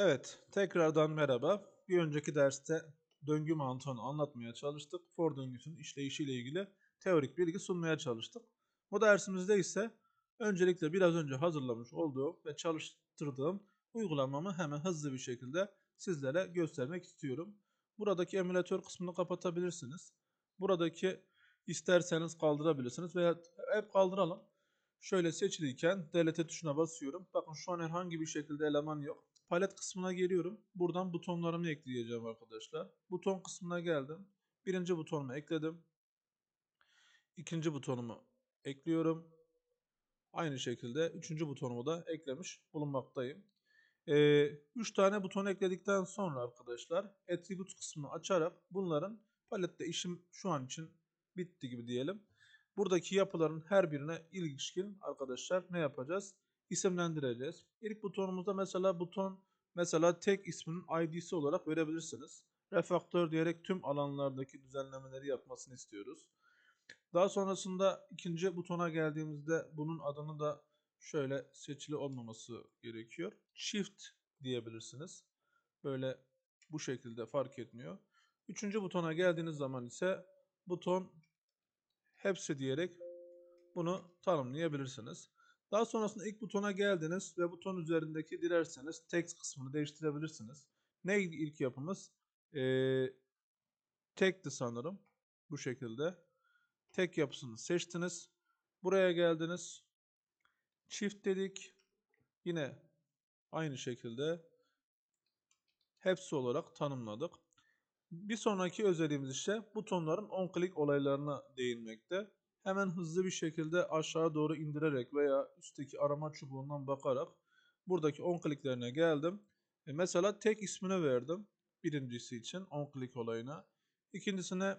Evet, tekrardan merhaba. Bir önceki derste döngü mantığını anlatmaya çalıştık. For döngüsünün işleyişiyle ilgili teorik bilgi sunmaya çalıştık. Bu dersimizde ise öncelikle biraz önce hazırlamış olduğum ve çalıştırdığım uygulamamı hemen hızlı bir şekilde sizlere göstermek istiyorum. Buradaki emülatör kısmını kapatabilirsiniz. Buradaki isterseniz kaldırabilirsiniz veya hep kaldıralım. Şöyle seçiliyken delete tuşuna basıyorum. Bakın şu an herhangi bir şekilde eleman yok. Palet kısmına geliyorum. Buradan butonlarımı ekleyeceğim arkadaşlar. Buton kısmına geldim. Birinci butonumu ekledim. İkinci butonumu ekliyorum. Aynı şekilde üçüncü butonumu da eklemiş bulunmaktayım. 3 ee, tane buton ekledikten sonra arkadaşlar attribute kısmını açarak bunların palette işim şu an için bitti gibi diyelim. Buradaki yapıların her birine ilişkin arkadaşlar ne yapacağız? İsimlendireceğiz. İlk butonumuzda mesela buton mesela tek isminin ID'si olarak verebilirsiniz. Refaktör diyerek tüm alanlardaki düzenlemeleri yapmasını istiyoruz. Daha sonrasında ikinci butona geldiğimizde bunun adını da şöyle seçili olmaması gerekiyor. Shift diyebilirsiniz. Böyle bu şekilde fark etmiyor. Üçüncü butona geldiğiniz zaman ise buton hepsi diyerek bunu tanımlayabilirsiniz. Daha sonrasında ilk butona geldiniz ve buton üzerindeki dilerseniz text kısmını değiştirebilirsiniz. Neydi ilk yapımız? Ee, tekti sanırım. Bu şekilde. Tek yapısını seçtiniz. Buraya geldiniz. Çift dedik. Yine aynı şekilde hepsi olarak tanımladık. Bir sonraki özelliğimiz ise butonların on click olaylarına değinmekte hemen hızlı bir şekilde aşağı doğru indirerek veya üstteki arama çubuğundan bakarak buradaki on kliklerine geldim. E mesela tek ismini verdim. Birincisi için on klik olayına. İkincisine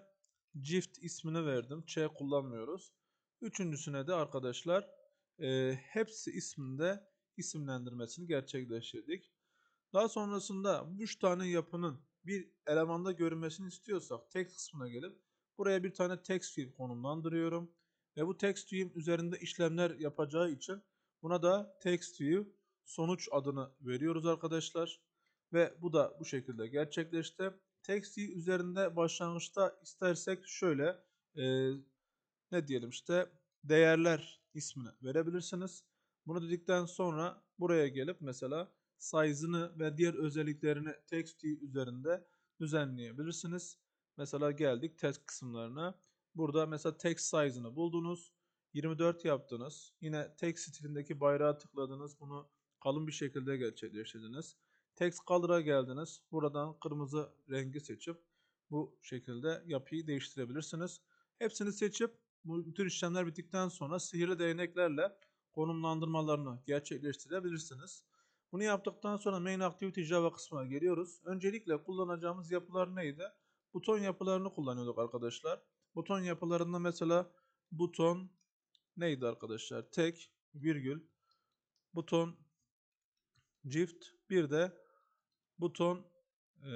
Gift ismini verdim. Ç kullanmıyoruz. Üçüncüsüne de arkadaşlar e, hepsi isminde isimlendirmesini gerçekleştirdik. Daha sonrasında bu üç tane yapının bir elemanda görünmesini istiyorsak tek kısmına gelip buraya bir tane text field konumlandırıyorum. Ve bu text view üzerinde işlemler yapacağı için buna da text view sonuç adını veriyoruz arkadaşlar. Ve bu da bu şekilde gerçekleşti. Text view üzerinde başlangıçta istersek şöyle e, ne diyelim işte değerler ismini verebilirsiniz. Bunu dedikten sonra buraya gelip mesela size'ını ve diğer özelliklerini text view üzerinde düzenleyebilirsiniz. Mesela geldik test kısımlarına. Burada mesela text size'ını buldunuz. 24 yaptınız. Yine text stilindeki bayrağı tıkladınız. Bunu kalın bir şekilde gerçekleştirdiniz. Text color'a geldiniz. Buradan kırmızı rengi seçip bu şekilde yapıyı değiştirebilirsiniz. Hepsini seçip bu bütün işlemler bittikten sonra sihirli değneklerle konumlandırmalarını gerçekleştirebilirsiniz. Bunu yaptıktan sonra Main Activity Java kısmına geliyoruz. Öncelikle kullanacağımız yapılar neydi? Buton yapılarını kullanıyorduk arkadaşlar. Buton yapılarında mesela buton neydi arkadaşlar? Tek, virgül, buton, cift, bir de buton e,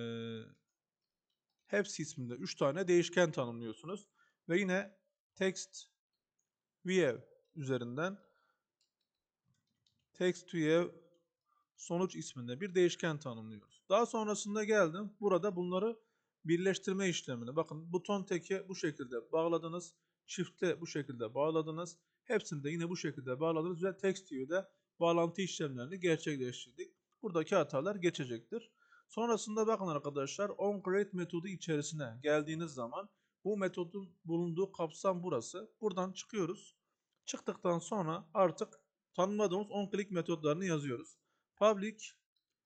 hepsi isminde 3 tane değişken tanımlıyorsunuz. Ve yine text view üzerinden text view sonuç isminde bir değişken tanımlıyoruz. Daha sonrasında geldim. Burada bunları birleştirme işlemini. Bakın buton teki bu şekilde bağladınız. Shift'e bu şekilde bağladınız. Hepsini de yine bu şekilde bağladınız ve text view'de bağlantı işlemlerini gerçekleştirdik. Buradaki hatalar geçecektir. Sonrasında bakın arkadaşlar onCreate metodu içerisine geldiğiniz zaman bu metodun bulunduğu kapsam burası. Buradan çıkıyoruz. Çıktıktan sonra artık tanımladığımız onClick metodlarını yazıyoruz. Public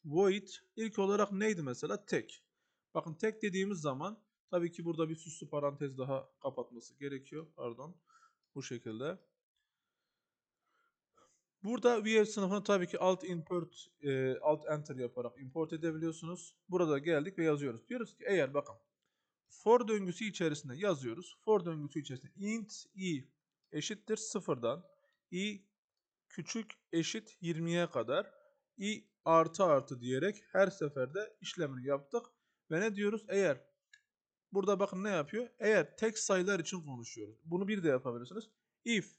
void ilk olarak neydi mesela? Tek. Bakın tek dediğimiz zaman tabii ki burada bir süslü parantez daha kapatması gerekiyor. Pardon. Bu şekilde. Burada VF sınıfını tabii ki alt import, e, alt enter yaparak import edebiliyorsunuz. Burada geldik ve yazıyoruz. Diyoruz ki eğer bakın for döngüsü içerisinde yazıyoruz. For döngüsü içerisinde int i eşittir sıfırdan i küçük eşit 20'ye kadar i artı artı diyerek her seferde işlemini yaptık. Ve ne diyoruz? Eğer burada bakın ne yapıyor? Eğer tek sayılar için konuşuyoruz. Bunu bir de yapabilirsiniz. If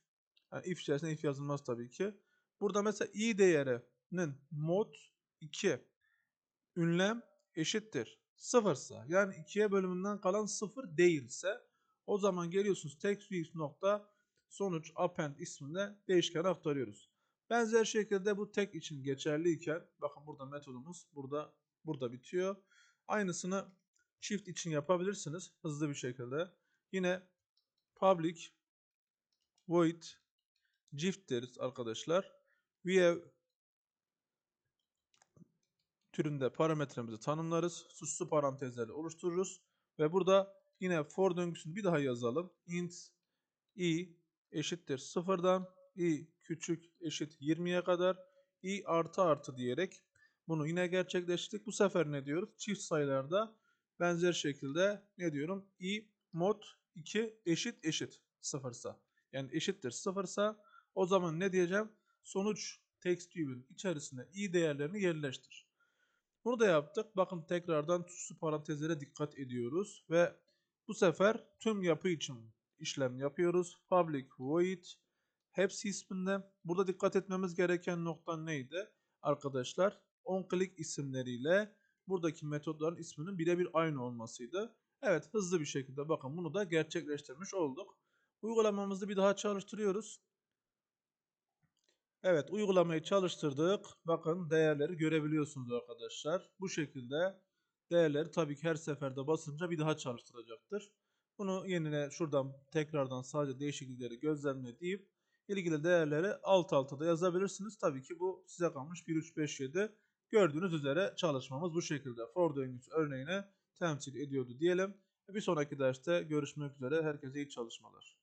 yani if içerisinde if yazılmaz tabii ki. Burada mesela i değerinin mod 2 ünlem eşittir sıfırsa yani ikiye bölümünden kalan sıfır değilse o zaman geliyorsunuz text nokta sonuç append isminde değişken aktarıyoruz. Benzer şekilde bu tek için geçerliyken bakın burada metodumuz burada burada bitiyor. Aynısını çift için yapabilirsiniz hızlı bir şekilde. Yine public void gift deriz arkadaşlar. Have türünde parametremizi tanımlarız. Süslü parantezleri oluştururuz. Ve burada yine for döngüsünü bir daha yazalım. int i eşittir sıfırdan i küçük eşit 20'ye kadar i artı artı diyerek bunu yine gerçekleştirdik. Bu sefer ne diyoruz? Çift sayılarda benzer şekilde ne diyorum? i mod 2 eşit eşit sıfırsa. Yani eşittir sıfırsa o zaman ne diyeceğim? Sonuç text view'in içerisinde i değerlerini yerleştir. Bunu da yaptık. Bakın tekrardan süslü parantezlere dikkat ediyoruz ve bu sefer tüm yapı için işlem yapıyoruz. Public void hepsi isminde. Burada dikkat etmemiz gereken nokta neydi? Arkadaşlar on click isimleriyle buradaki metodların isminin birebir aynı olmasıydı. Evet hızlı bir şekilde bakın bunu da gerçekleştirmiş olduk. Uygulamamızı bir daha çalıştırıyoruz. Evet uygulamayı çalıştırdık. Bakın değerleri görebiliyorsunuz arkadaşlar. Bu şekilde değerleri tabii ki her seferde basınca bir daha çalıştıracaktır. Bunu yenine şuradan tekrardan sadece değişiklikleri gözlemle deyip ilgili değerleri alt alta da yazabilirsiniz. Tabii ki bu size kalmış 1, 3, 5, 7. Gördüğünüz üzere çalışmamız bu şekilde. For döngüsü örneğini temsil ediyordu diyelim. Bir sonraki derste görüşmek üzere. Herkese iyi çalışmalar.